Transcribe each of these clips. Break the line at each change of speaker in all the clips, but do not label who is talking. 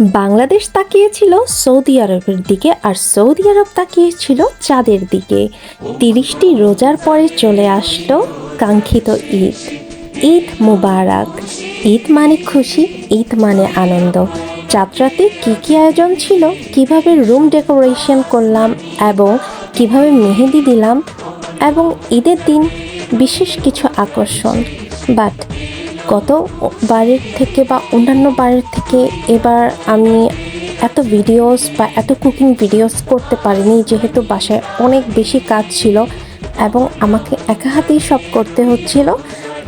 বাংলাদেশ তাকিয়েছিল সৌদি আরবের দিকে আর সৌদি আরব তাকিয়েছিল চাঁদের দিকে। তিরিশটি রোজার পরে চলে আসলো কাঙ্ক্ষিত ঈদ। ঈদ মুবারক। ঈদ মানে খুশি, ঈদ মানে আনন্দ। যাত্রাতে কী কী আয়োজন ছিল, কীভাবে রুম ডেকোরেশন করলাম এবং কীভাবে মেহেদি দিলাম এবং ঈদের দিন বিশেষ কিছু আকর্ষণ। বাট গত বারের থেকে বা অন্যান্য বারের থেকে এবার আমি এত ভিডিওস বা এত কুকিং ভিডিওস করতে পারিনি, যেহেতু বাসায় অনেক বেশি কাজ ছিল এবং আমাকে একা হাতেই সব করতে হচ্ছিল,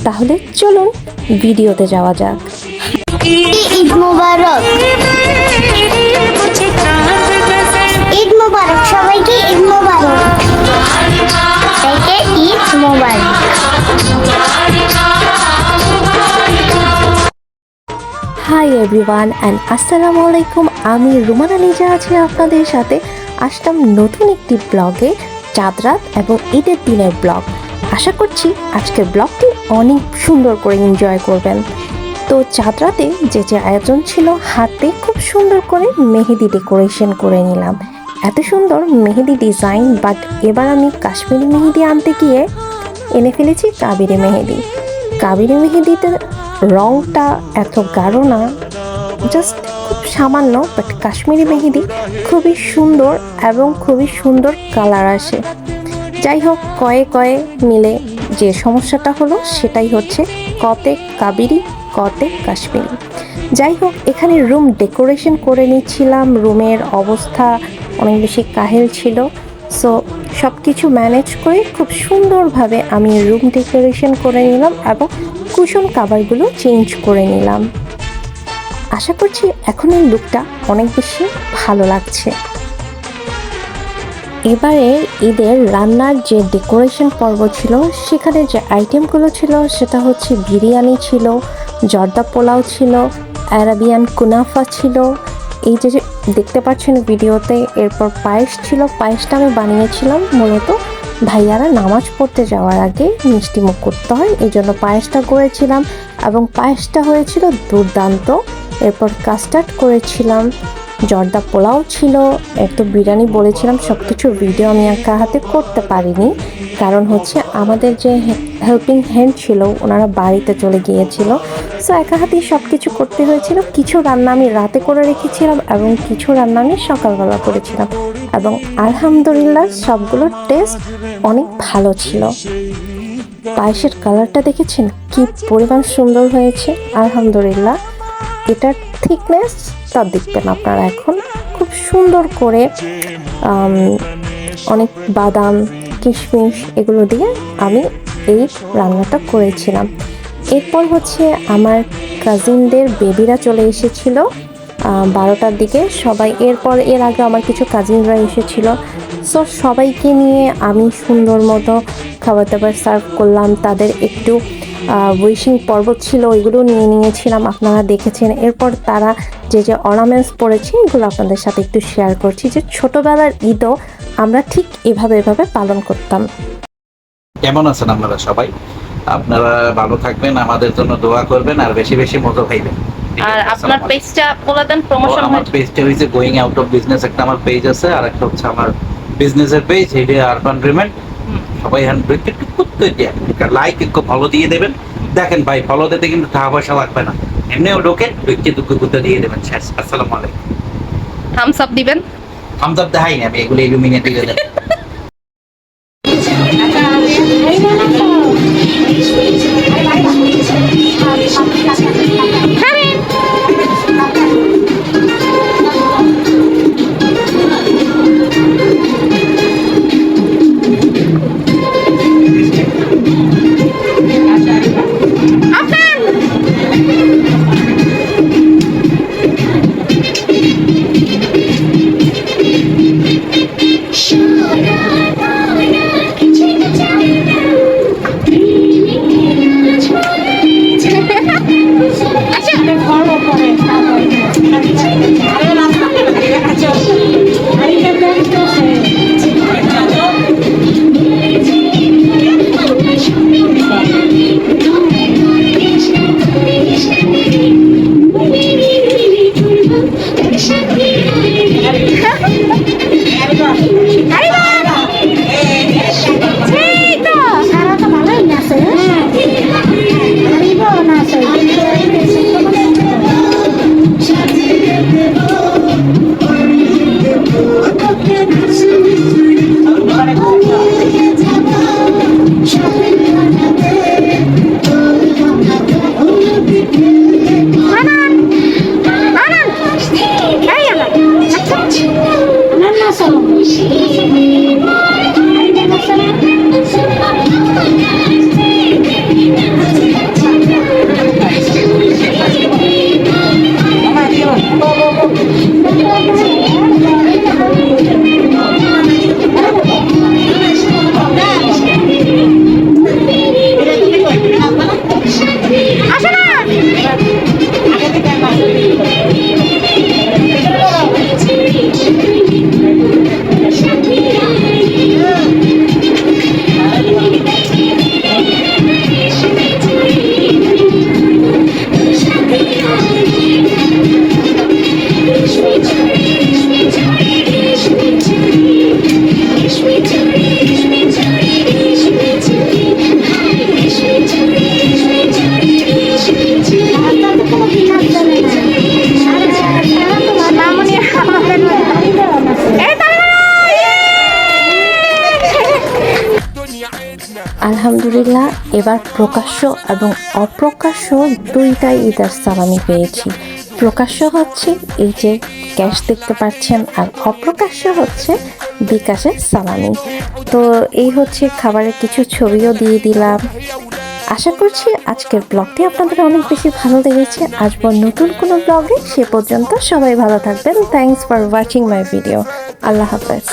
তাহলে চলুন ভিডিওতে যাওয়া যাক।
সবাইকে ঈদ মুবারক।
হাই এভরিওয়ান অ্যান্ড আসসালামু আলাইকুম আমি রুমানা লিজা আছি আপনাদের সাথে। আসলাম নতুন একটি ব্লগে, চাঁদ রাত এবং ঈদের দিনের ব্লগ। আশা করছি আজকের ব্লগটি অনেক সুন্দর করে এনজয় করবেন। তো চাঁদ রাতে যে যে আয়োজন ছিল, হাতে খুব সুন্দর করে মেহেদি ডেকোরেশন করে নিলাম। এত সুন্দর মেহেদি ডিজাইন বাট এবার আমি কাশ্মীরি মেহেদি আনতে গিয়ে এনে ফেলেছি কাবেরি মেহেদি। কাবেরি মেহেদিতে রংটা এত গাঢ় না জাস্ট খুব সামান্য বাট কাশ্মীরি মেহেদি খুবই সুন্দর এবং খুবই সুন্দর কালার আসে। যাই হোক, কয়ে কয়ে মিলে যে সমস্যাটা হলো, সেটাই হচ্ছে কতে কাবেরি, কতে কাশ্মীরি। যাই হোক, এখানে রুম ডেকোরেশন করে নিচ্ছিলাম, রুমের অবস্থা অনেক বেশি কাহেল ছিল। সো সব কিছু ম্যানেজ করে খুব সুন্দরভাবে আমি রুম ডেকোরেশন করে নিলাম এবং কুশন কাভারগুলো চেঞ্জ করে নিলাম। আশা করছি এখন এই লুকটা অনেক বেশি ভালো লাগছে। এবারে ঈদের রান্নার যে ডেকোরেশন পর্ব ছিল, সেখানে যে আইটেমগুলো ছিল, সেটা হচ্ছে বিরিয়ানি ছিল, জর্দা পোলাও ছিল অ্যারাবিয়ান কুনাফা ছিল। এই যে দেখতে পাচ্ছেন ভিডিওতে, এরপর পায়েস ছিল, পায়েসটা আমি বানিয়েছিলাম। মূলত ভাইয়ারা নামাজ পড়তে যাওয়ার আগে মিষ্টি মুখ করতে হয় এই জন্য পায়েসটা করেছিলাম এবং পায়েসটা হয়েছিল দুর্দান্ত। এরপর কাস্টার্ড করেছিলাম। জর্দা পোলাও ছিল একটু বিরিয়ানি বলেছিলাম সব কিছুর ভিডিও আমি একা হাতে করতে পারিনি। কারণ হচ্ছে আমাদের যে হেল্পিং হ্যান্ড ছিল, ওনারা বাড়িতে চলে গিয়েছিল। সো একা হাতেই সব কিছু করতে হয়েছিল। কিছু রান্না আমি রাতে করে রেখেছিলাম এবং কিছু রান্না আমি সকালবেলা করেছিলাম। এবং আলহামদুলিল্লাহ সবগুলোর টেস্ট অনেক ভালো ছিল। পায়েসের কালারটা দেখেছেন? কি পরিমাণ সুন্দর হয়েছে। আলহামদুলিল্লাহ। এটার থিকনেস তা দেখবেন আপনারা এখন। খুব সুন্দর করে অনেক বাদাম, কিশমিশ এগুলো দিয়ে আমি এই রান্নাটা করেছিলাম। এরপর হচ্ছে আমার কাজিনদের বেবিরা চলে এসেছিল বারোটার দিকে। সবাই এরপর, এর আগে আমার কিছু কাজিনরা এসেছিল। সো সবাইকে নিয়ে আমি সুন্দর মতো খাবার দাবার সার্ভ করলাম। তাদের একটু উইশিং পর্বত ছিল ওইগুলো নিয়ে নিয়েছিলাম আপনারা দেখেছেন। এরপর তারা যে যে অর্নামেন্টস পড়েছে এগুলো আপনাদের সাথে একটু শেয়ার করছি যে ছোটোবেলার ঈদও আমরা ঠিক এভাবে এভাবে পালন করতাম।
কেমন আছেন আপনারা সবাই? আপনারা ভালো থাকবেন আমাদের জন্য দোয়া করবেন আর বেশি বেশি মজা খাইবেন
আর আপনার পেজটা বলে দেন। প্রমোশন
আমার পেজটা হয়েছে গোয়িং আউট অফ বিজনেস একটা আমার পেজ আছে আর একটা হচ্ছে আমার বিজনেসের পেজ এটা আরবান রিমেন্ট সবাই ব্রেক একটু করতে একটা লাইক একটু ফলো দিয়ে দেবেন। দেখেন ভাই ফলো দিতে কিন্তু টাকা পয়সা লাগবে না। এমনিও ঢোকে ব্যক্তি দুঃখ করতে দিয়ে দেবেন। শেষ আসসালামু আলাইকুম।
থামস আপ দিবেন?
থামস আপ দেখাই না আমি এগুলো ইলুমিনেটি
আলহামদুলিল্লাহ এবার প্রকাশ্য এবং অপ্রকাশ্য দুইটাই ঈদের সালামি পেয়েছি। প্রকাশ্য হচ্ছে এই যে ক্যাশ দেখতে পাচ্ছেন আর অপ্রকাশ্য হচ্ছে বিকাশের সালামি। তো এই হচ্ছে খাবারের কিছু ছবিও দিয়ে দিলাম। আশা করছি আজকের ব্লগটি আপনাদের অনেক বেশি ভালো লেগেছে। আসব নতুন কোনো ব্লগে, সে পর্যন্ত সবাই ভালো থাকবেন। Thanks for watching my video Allah হাফেজ।